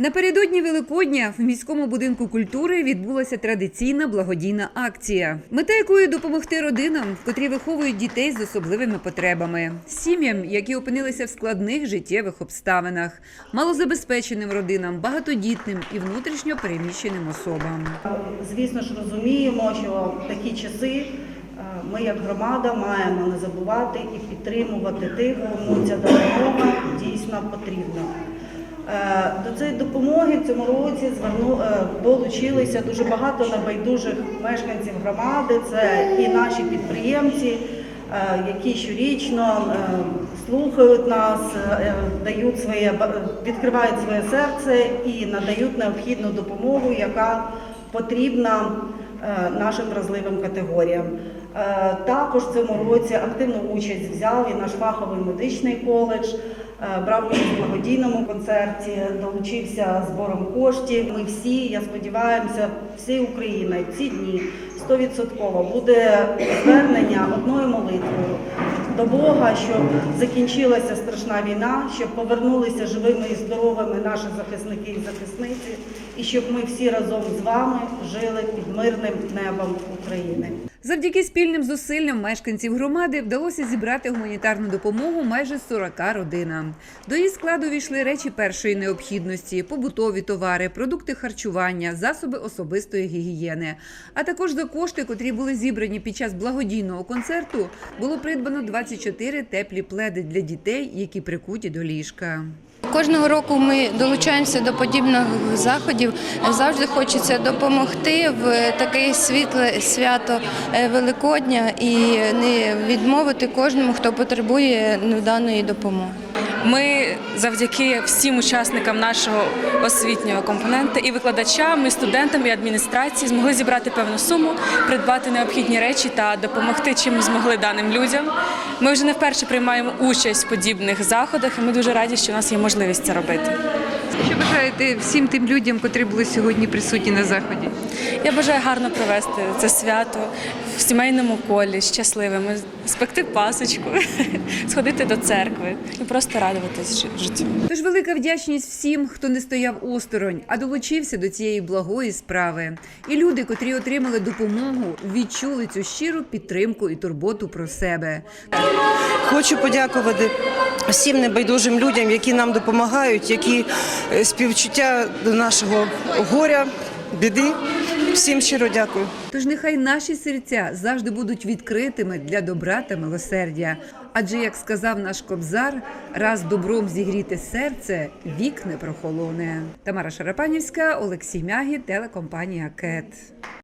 Напередодні Великодня в міському будинку культури відбулася традиційна благодійна акція, мета якої допомогти родинам, котрі виховують дітей з особливими потребами, сім'ям, які опинилися в складних життєвих обставинах, малозабезпеченим родинам, багатодітним і внутрішньо переміщеним особам. Звісно ж, розуміємо, що такі часи е, ми, як громада, маємо не забувати і підтримувати тих, кому ця допомога дійсно потрібна. Е, До цієї допомоги в цьому році е, долучилися дуже багато небайдужих мешканців громади. Це і наші підприємці, е, які щорічно слухають нас, дають своє відкривають своє серце і надають необхідну допомогу, яка потрібна нашим вразливим категоріям. Також в цьому році активну участь взяв і наш фаховий медичний коледж, брав участь в благодійному концерті, долучився збором коштів. Ми всі, я сподіваємося, всі Україна ці дні 100% буде звернення одною молитвою до Бога, щоб закінчилася страшна війна, щоб повернулися живими і здоровими наші захисники і захисниці, і щоб ми всі разом з вами жили під мирним небом України. Завдяки спільним зусиллям мешканців громади вдалося зібрати гуманітарну допомогу майже 40 родинам. До її складу війшли речі першої необхідності, побутові товари, продукти харчування, засоби особистої гігієни. А також за кошти, котрі були зібрані під час благодійного концерту, було придбано 24 теплі пледи для дітей, які прикуті до ліжка. Кожного року ми долучаємося до подібних заходів. Завжди хочеться допомогти в таке світле свято е, Великодня і не відмовити кожному, хто потребує даної допомоги. Ми завдяки всім учасникам нашого освітнього компоненту і викладачам, і студентам, і адміністрації змогли зібрати певну суму, придбати необхідні речі та допомогти чим змогли даним людям. Ми вже не вперше приймаємо участь в подібних заходах, і ми дуже раді, що у нас є можливість це робити. Що бажаєте всім тим людям, котрі були сьогодні присутні на заході? Я бажаю гарно провести це свято в сімейному колі, щасливими, спекти пасочку, сходити до церкви і просто радуватись життю. Тож велика вдячність всім, хто не стояв осторонь, а долучився до цієї благої справи. І люди, котрі отримали допомогу, відчули цю щиру підтримку і турботу про себе. Хочу подякувати всім небайдужим людям, які нам допомагають, які е, співчуття до нашого горя, біди. Всім щиро дякую. Тож нехай наші серця завжди будуть відкритими для добра та милосердя. Адже, як сказав наш кобзар, раз добром зігріти серце, вік не прохолоне. Тамара Шарапанівська, Олексій Мягі, телекомпанія КЕТ.